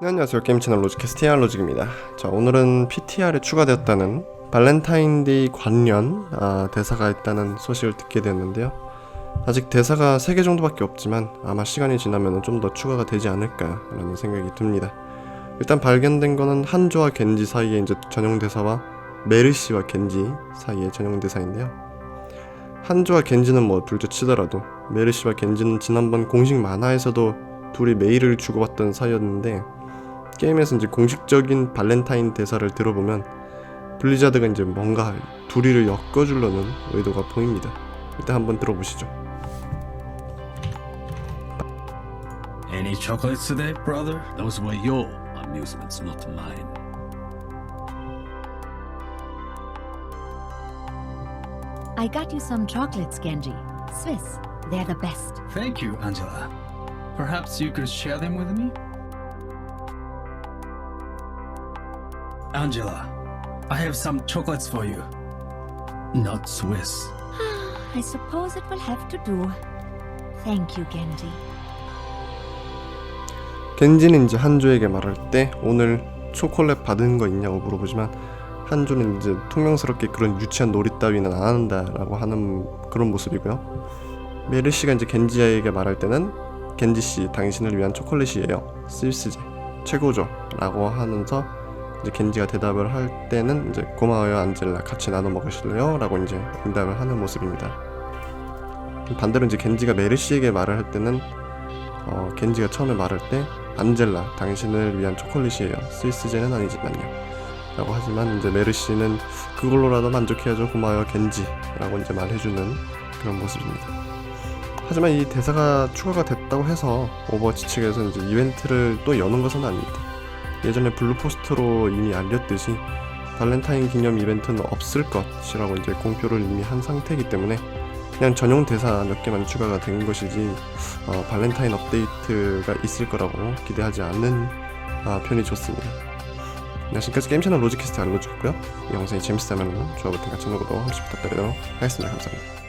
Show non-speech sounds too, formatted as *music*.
네, 안녕하세요. 게임 채널 로직캐스트 TR 로직입니다. 자 오늘은 PTR에 추가되었다는 발렌타인데이 관련 아, 대사가 있다는 소식을 듣게 됐는데요. 아직 대사가 3개 정도밖에 없지만 아마 시간이 지나면 좀 더 추가가 되지 않을까 라는 생각이 듭니다. 일단 발견된 거는 한조와 겐지 사이에 이제 전용 대사와 메르시와 겐지 사이의 전용 대사인데요. 한조와 겐지는 뭐 둘째 치더라도 메르시와 겐지는 지난번 공식 만화에서도 둘이 메일을 주고받던 사이였는데 게임에서 이제 공식적인 발렌타인 대사를 들어보면 블리자드가 이제 뭔가 둘이를 엮어주려는 의도가 보입니다. 일단 한번 들어보시죠. Any chocolates today, brother? Those were your amusements, not mine. I got you some chocolates, Genji. Swiss. They're the best. Thank you, Angela. Perhaps you could share them with me? Angela, I have some chocolates for you. Not Swiss. *gasps* I suppose it will have to do. Thank you, Genji. 겐지는 이제 한조에게 말할 때 오늘 초콜릿 받은 거 있냐고 물어보지만 한조는 이제 퉁명스럽게 그런 유치한 놀이 따위는 안 한다라고 하는 그런 모습이고요. 메르시가 이제 겐지에게 말할 때는 겐지 씨 당신을 위한 초콜릿이에요. 스위스제 최고죠라고 하면서 이제 겐지가 대답을 할 때는 이제 고마워요 안젤라. 같이 나눠 먹으실래요?라고 이제 응답을 하는 모습입니다. 반대로 이제 겐지가 메르시에게 말을 할 때는 어, 겐지가 처음에 말할 때 안젤라 당신을 위한 초콜릿이에요. 스위스제는 아니지만요. 라고 하지만 이제 메르시는 그걸로라도 만족해야죠. 고마워요 겐지. 라고 이제 말해주는 그런 모습입니다. 하지만 이 대사가 추가가 됐다고 해서 오버워치 측에서 이제 이벤트를 또 여는 것은 아닙니다 예전에 블루포스트로 이미 알렸듯이 발렌타인 기념 이벤트는 없을 것이라고 이제 공표를 이미 한 상태이기 때문에 그냥 전용 대사 몇 개만 추가가 된 것이지 어, 발렌타인 업데이트가 있을 거라고 기대하지 않는 아, 편이 좋습니다. 네, 지금까지 게임 채널 로직캐스트 알로즈였고요. 이 영상이 재밌었다면 좋아요 버튼 같이 누르고 한 번씩 부탁드리도록 하겠습니다. 감사합니다.